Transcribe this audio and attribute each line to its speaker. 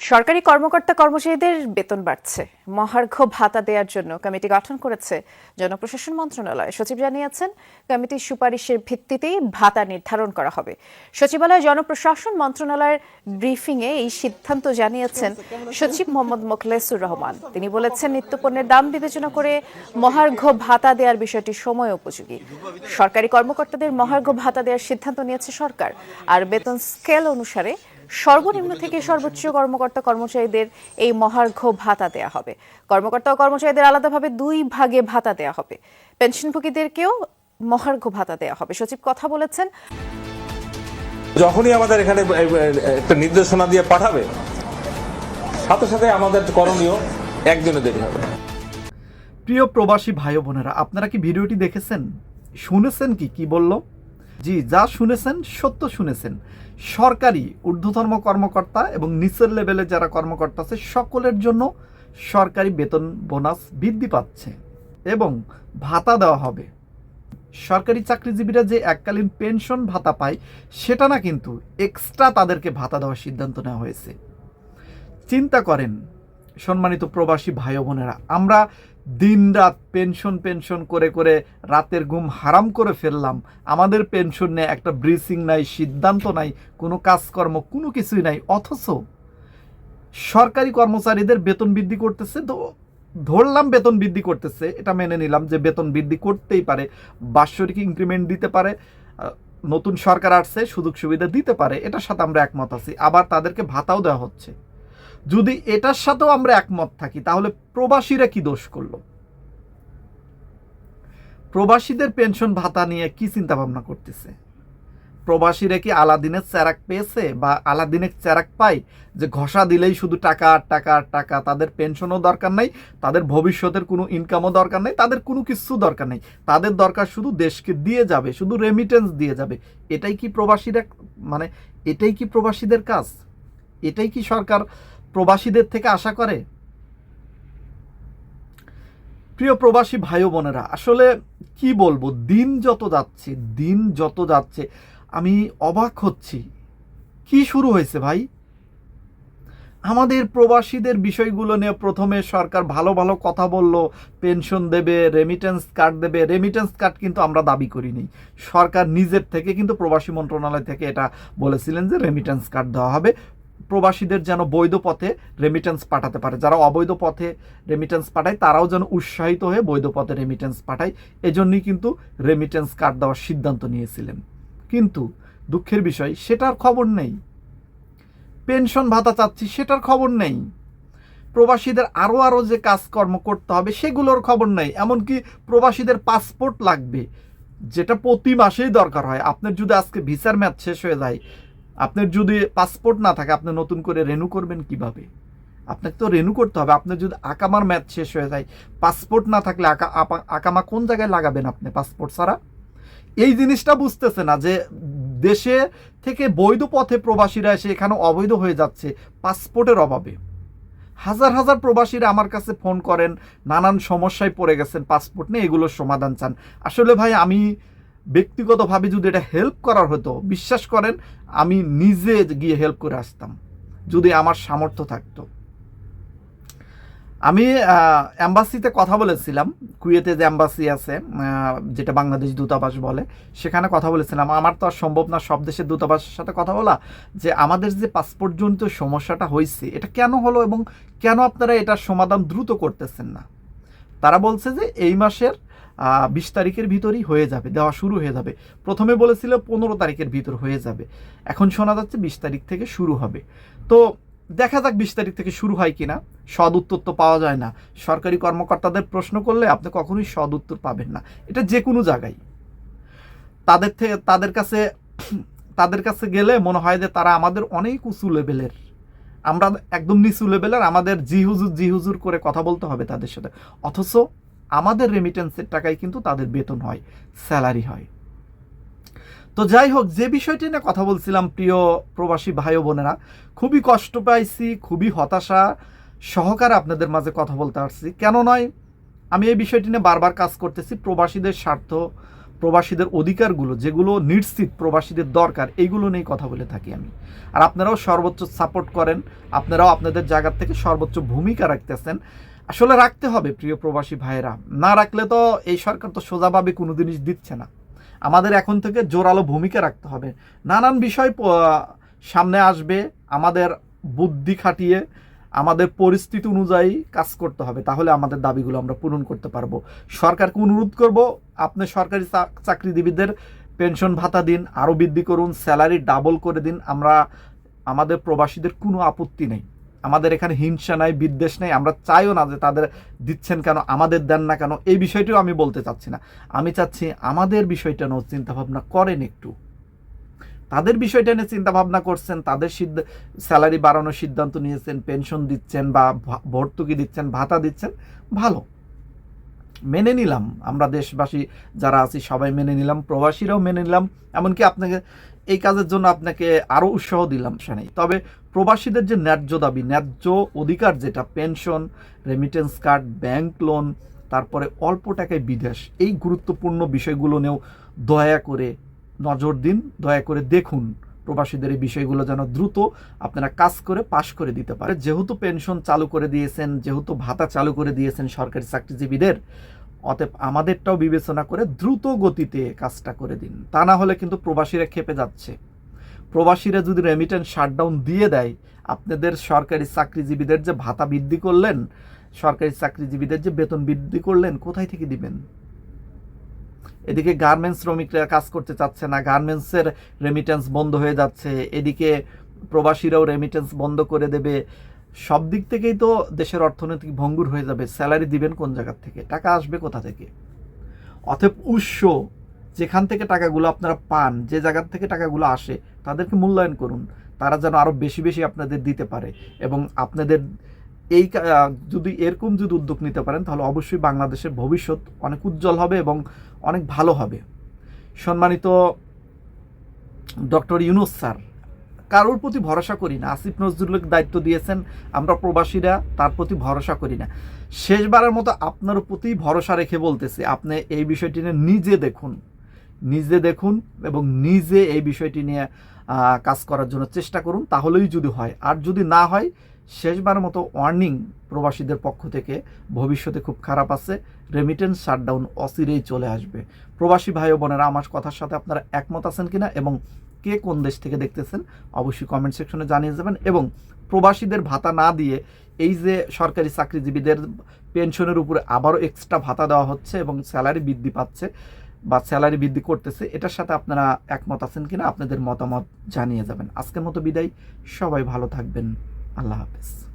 Speaker 1: সরকারি কর্মকর্তা কর্মচারীদের বেতন বাড়ছে। মহার্ঘ ভাতা দেওয়ার জন্য কমিটি গঠন করেছে জনপ্রশাসন মন্ত্রণালয়। সচিব জানিয়েছেন, কমিটির সুপারিশের ভিত্তিতেই ভাতা নির্ধারণ করা হবে। সচিবালয় জনপ্রশাসন মন্ত্রণালয়ের ব্রিফিংয়ে এই সিদ্ধান্ত জানিয়েছেন সচিব মোহাম্মদ মোখলেসুর রহমান। তিনি বলেছেন, নিত্যপণ্যের দাম বিবেচনা করে মহার্ঘ ভাতা দেওয়ার বিষয়টি সময় উপযোগী। সরকারি কর্মকর্তাদের মহার্ঘ ভাতা দেওয়ার সিদ্ধান্ত নিয়েছে সরকার। আর বেতন স্কেল অনুসারে সর্বনিম্ন থেকে সর্বোচ্চ কর্মকর্তা কর্মচারীদের এই মহার্ঘ ভাতা দেয়া হবে। কর্মকর্তা ও কর্মচারীদের আলাদাভাবে দুই ভাগে ভাতা দেয়া হবে। পেনশনভোগীদেরকেও মহার্ঘ ভাতা দেয়া হবে। সচিব কথা বলেছেন।
Speaker 2: যখনই আমাদের এখানে একটা নির্দেশনা দিয়ে পাঠাবে সাথে সাথে আমাদের করণীয় একদিনে দেরি হবে।
Speaker 3: প্রিয় প্রবাসী ভাই বোনেরা আপনারা কি ভিডিওটি দেখেছেন? শুনেছেন কি? কি বলল? জি যা শুনেছেন সত্য শুনেছেন। সরকারি ঊর্ধ্বতম কর্মকর্তা এবং নিচের লেভেলে যারা কর্মকর্তা আছে, সকলের জন্য সরকারি বেতন বোনাস বৃদ্ধি পাচ্ছে এবং ভাতা দেওয়া হবে। সরকারি চাকরিজীবীরা যে এককালীন পেনশন ভাতা পায়, সেটা না কিন্তু এক্সট্রা তাদেরকে ভাতা দেওয়ার সিদ্ধান্ত নেওয়া হয়েছে। চিন্তা করেন সম্মানিত প্রবাসী ভাই বোনেরা, আমরা দিনরাত পেনশন পেনশন করে করে রাতের ঘুম হারাম করে ফেললাম। আমাদের পেনশন নেই একটা ব্রিসিং নাই, সিদ্ধান্ত নাই, কোনো কাজকর্ম, কোনো কিছুই নাই। অথচ সরকারি কর্মচারীদের বেতন বৃদ্ধি করতেছে তো ধরলাম বেতন বৃদ্ধি করতেছে। এটা মেনে নিলাম যে বেতন বৃদ্ধি করতেই পারে, বাৎসরিক ইনক্রিমেন্ট দিতে পারে নতুন সরকার আসছে সুযোগ সুবিধা দিতে পারে, এটার সাথে আমরা একমত আছি। আবার তাদেরকে ভাতাও দেওয়া হচ্ছে। যদি এটার সাথেও আমরা একমত থাকি, তাহলে প্রবাসীরা কি দোষ করল? প্রবাসীদের পেনশন ভাতা নিয়ে কি চিন্তা ভাবনা করতেছে? প্রবাসীরা কি আলাদিনের চেরাক পেয়েছে বা আলাদিনের চেরাক পায় যে ঘষা দিলেই শুধু টাকা আর টাকা আর টাকা? তাদের পেনশনও দরকার নাই, তাদের ভবিষ্যতের কোনো ইনকামও দরকার নেই, তাদের কোনো কিছু দরকার নেই। তাদের দরকার শুধু দেশকে দিয়ে যাবে, শুধু রেমিটেন্স দিয়ে যাবে। এটাই কি প্রবাসীরা মানে এটাই কি প্রবাসীদের কাজ? এটাই কি সরকার প্রবাসীদের থেকে আশা করে? প্রিয় প্রবাসী ভাই বোনেরা, আসলে কি বলব? দিন যত যাচ্ছে, দিন যত যাচ্ছে, আমি অবাক হচ্ছি। কি শুরু হয়েছে ভাই? আমাদের প্রবাসীদের বিষয়গুলো নিয়ে প্রথমে সরকার ভালো ভালো কথা বলল, পেনশন দেবে রেমিটেন্স কার্ড দেবে। রেমিটেন্স কার্ড কিন্তু আমরা দাবি করিনি। সরকার নিজের থেকে কিন্তু প্রবাসী মন্ত্রণালয় থেকে এটা বলেছিলেন যে রেমিটেন্স কার্ড দেওয়া হবে। প্রবাসীদের যেন বৈধ পথে রেমিটেন্স পাঠাতে পারে। যারা অবৈধ পথে রেমিটেন্স পাঠায়, তারাও যেন উৎসাহিত হয়ে বৈধ পথে রেমিটেন্স পাঠায়। এজন্যই কিন্তু রেমিটেন্স কার্ড দেওয়ার সিদ্ধান্ত নিয়েছিলেন। কিন্তু দুঃখের বিষয়, সেটার খবর নেই। পেনশন ভাতা চাচ্ছি, সেটার খবর নেই। প্রবাসীদের আরও আরও যে কাজকর্ম করতে হবে, সেগুলোর খবর নেই। এমনকি প্রবাসীদের পাসপোর্ট লাগবে, যেটা প্রতি মাসেই দরকার হয়। আপনার যদি আজকে ভিসার ম্যাচ শেষ হয়ে যায় আপনার যদি পাসপোর্ট না থাকে, আপনি নতুন করে রেনু করবেন কীভাবে? আপনাকে তো রেনু করতে হবে। আপনার যদি আকামার ম্যাচ শেষ হয়ে যায় পাসপোর্ট না থাকলে আকা আকামা কোন জায়গায় লাগাবেন আপনি পাসপোর্ট ছাড়া? এই জিনিসটা বুঝতেছে না যে দেশে থেকে বৈধ পথে প্রবাসীরা এসে এখানে অবৈধ হয়ে যাচ্ছে পাসপোর্টের অভাবে। হাজার হাজার প্রবাসীরা আমার কাছে ফোন করেন, নানান সমস্যায় পড়ে গেছেন পাসপোর্ট নিয়ে এগুলোর সমাধান চান। আসলে ভাই, আমি ব্যক্তিগতভাবে যদি এটা হেল্প করার হতো, বিশ্বাস করেন, আমি নিজে গিয়ে হেল্প করে আসতাম, যদি আমার সামর্থ্য থাকতো। আমি অ্যাম্বাসিতে কথা বলেছিলাম, কুয়েতে যে অ্যাম্বাসি আছে যেটা বাংলাদেশ দূতাবাস বলে, সেখানে কথা বলেছিলাম। আমার তো আর সম্ভব না সব দেশের দূতাবাসের সাথে কথা বলা, যে আমাদের যে পাসপোর্টজনিত সমস্যাটা হয়েছে, এটা কেন হলো এবং কেন আপনারা এটার সমাধান দ্রুত করতেছেন না? তারা বলছে যে, এই মাসের বিশ তারিখের ভিতরই হয়ে যাবে, দেওয়া শুরু হয়ে যাবে। প্রথমে বলেছিল পনেরো তারিখের ভিতর হয়ে যাবে। এখন শোনা যাচ্ছে বিশ তারিখ থেকে শুরু হবে। তো দেখা যাক বিশ তারিখ থেকে শুরু হয় কিনা। সদ উত্তর তো পাওয়া যায় না। সরকারি কর্মকর্তাদের প্রশ্ন করলে আপনি কখনোই সদ উত্তর পাবেন না। এটা যে কোনো জায়গায়। তাদের থেকে তাদের কাছে তাদের কাছে গেলে মনে হয় যে তারা আমাদের অনেক উঁচু লেভেলের। আমরা একদম নিচু লেভেলের, আমাদের জি হুজুর জি হুজুর করে কথা বলতে হবে তাদের সাথে। অথচ আমাদের রেমিটেন্সের টাকায় কিন্তু তাদের বেতন হয় স্যালারি হয়। তো যাই হোক, যে বিষয়টি নিয়ে কথা বলছিলাম প্রিয় প্রবাসী ভাই বোনেরা, খুবই কষ্ট পাইছি, খুবই হতাশা সহকারে আপনাদের মাঝে কথা বলতে পারছি কেন নয়, আমি এই বিষয়টি নিয়ে বারবার কাজ করতেছি প্রবাসীদের স্বার্থ প্রবাসীদের অধিকারগুলো, যেগুলো নিশ্চিত প্রবাসীদের দরকার, এইগুলো নিয়ে কথা বলে থাকি আমি। আর আপনারাও সর্বোচ্চ সাপোর্ট করেন, আপনারাও আপনাদের জায়গার থেকে সর্বোচ্চ ভূমিকা রাখতেছেন। আসলে রাখতে হবে, প্রিয় প্রবাসী ভাইয়েরা। না রাখলে তো এই সরকার তো সোজাভাবে কোনো জিনিস দিচ্ছে না। আমাদের এখন থেকে জোরালো ভূমিকা রাখতে হবে। নানান বিষয় সামনে আসবে, আমাদের বুদ্ধি খাটিয়ে আমাদের পরিস্থিতি অনুযায়ী কাজ করতে হবে, তাহলে আমাদের দাবিগুলো আমরা পূরণ করতে পারব। সরকারকে অনুরোধ করব, আপনি সরকারি চাকরিজীবীদের পেনশন ভাতা দিন, আরও বৃদ্ধি করুন, স্যালারি ডাবল করে দিন, আমরা, আমাদের প্রবাসীদের কোনো আপত্তি নেই। আমাদের এখানে হিংসা নাই, বিদ্বেষ নেই, আমরা চাইও না যে তাদের দিচ্ছেন কেন, আমাদের দেন না কেন, এই বিষয়টিও আমি বলতে চাচ্ছি না। আমি চাচ্ছি আমাদের বিষয়টা নিয়েও চিন্তাভাবনা করেন একটু। তাদের বিষয়টা নিয়ে চিন্তা ভাবনা করছেন, তাদের স্যালারি বাড়ানোর সিদ্ধান্ত নিয়েছেন, পেনশন দিচ্ছেন বা ভর্তুকি দিচ্ছেন, ভাতা দিচ্ছেন, ভালো। মেনে নিলাম, আমরা দেশবাসী যারা আছি সবাই মেনে নিলাম, প্রবাসীরাও মেনে নিলাম, এমনকি আপনাকে এই কাজের জন্য আপনাকে আরও উৎসাহ দিলাম সে নেই তবে প্রবাসীদের যে ন্যায্য দাবি, ন্যায্য অধিকার যেটা, pension remittance card bank loan তারপরে অল্প টাকায় বিদেশ, এই গুরুত্বপূর্ণ বিষয়গুলো নিয়েও দয়া করে নজর দিন, দয়া করে দেখুন প্রবাসীদের এই বিষয়গুলো যেন দ্রুত আপনারা কাজ করে পাশ করে দিতে পারে। যেহেতু পেনশন চালু করে দিয়েছেন, যেহেতু ভাতা চালু করে দিয়েছেন সরকারি চাকরিজীবীদের, অতএব আমাদেরটাও বিবেচনা করে দ্রুত গতিতে কাজটা করে দিন। তা না হলে কিন্তু প্রবাসীরা খেপে যাচ্ছে। প্রবাসীরা যদি রেমিটেন্স শাটডাউন দিয়ে দেয়, আপনাদের সরকারি চাকরিজীবীদের যে ভাতা বৃদ্ধি করলেন, সরকারি চাকরিজীবীদের যে বেতন বৃদ্ধি করলেন, কোথায় থেকে দিবেন? এদিকে গার্মেন্টস শ্রমিকরা কাজ করতে চাচ্ছে না গার্মেন্টসের রেমিটেন্স বন্ধ হয়ে যাচ্ছে, এদিকে প্রবাসীরাও রেমিটেন্স বন্ধ করে দেবে। সব দিক থেকেই তো দেশের অর্থনৈতিক ভঙ্গুর হয়ে যাবে স্যালারি দিবেন কোন জায়গার থেকে, টাকা আসবে কোথা থেকে? অতএব উৎস, যেখান থেকে টাকাগুলো আপনারা পান, যে জায়গার থেকে টাকাগুলো আসে, তাদেরকে মূল্যায়ন করুন। তারা যেন আরও বেশি বেশি আপনাদের দিতে পারে এবং আপনাদের এই যদি এরকম যদি উদ্যোগ নিতে পারেন, তাহলে অবশ্যই বাংলাদেশের ভবিষ্যৎ অনেক উজ্জ্বল হবে এবং অনেক ভালো হবে। সম্মানিত ডক্টর ইউনুস স্যার, কারোর প্রতি ভরসা করি না। আসিফ নজরুলকে দায়িত্ব দিয়েছেন, আমরা প্রবাসীরা তার প্রতি ভরসা করি না। শেষবারের মতো আপনার প্রতি ভরসা রেখে বলতেছি, আপনি এই বিষয়টি নিয়ে নিজে দেখুন। নিজে দেখুন এবং নিজে এই বিষয়টি নিয়ে কাজ করার জন্য চেষ্টা করুন, তাহলেই যদি হয়। আর যদি না হয় শেষবারের মতো ওয়ার্নিং প্রবাসীদের পক্ষ থেকে। ভবিষ্যতে খুব খারাপ আছে। রেমিটেন্স শাটডাউন অচিরেই চলে আসবে। প্রবাসী ভাই বোনেরা, আমার কথার সাথে আপনারা একমত আছেন কিনা এবং কে কোন দেশ থেকে দেখতেছেন, অবশ্যই কমেন্ট সেকশনে জানিয়ে যাবেন এবং প্রবাসীদের ভাতা না দিয়ে এই যে সরকারি চাকরিজীবীদের পেনশনের উপরে আবারও এক্সট্রা ভাতা দেওয়া হচ্ছে এবং স্যালারি বৃদ্ধি পাচ্ছে বা স্যালারি বৃদ্ধি করতেছে, এটার সাথে আপনারা একমত আছেন কিনা আপনাদের মতামত জানিয়ে যাবেন। আজকের মতো বিদায়। সবাই ভালো থাকবেন। আল্লাহ হাফেজ।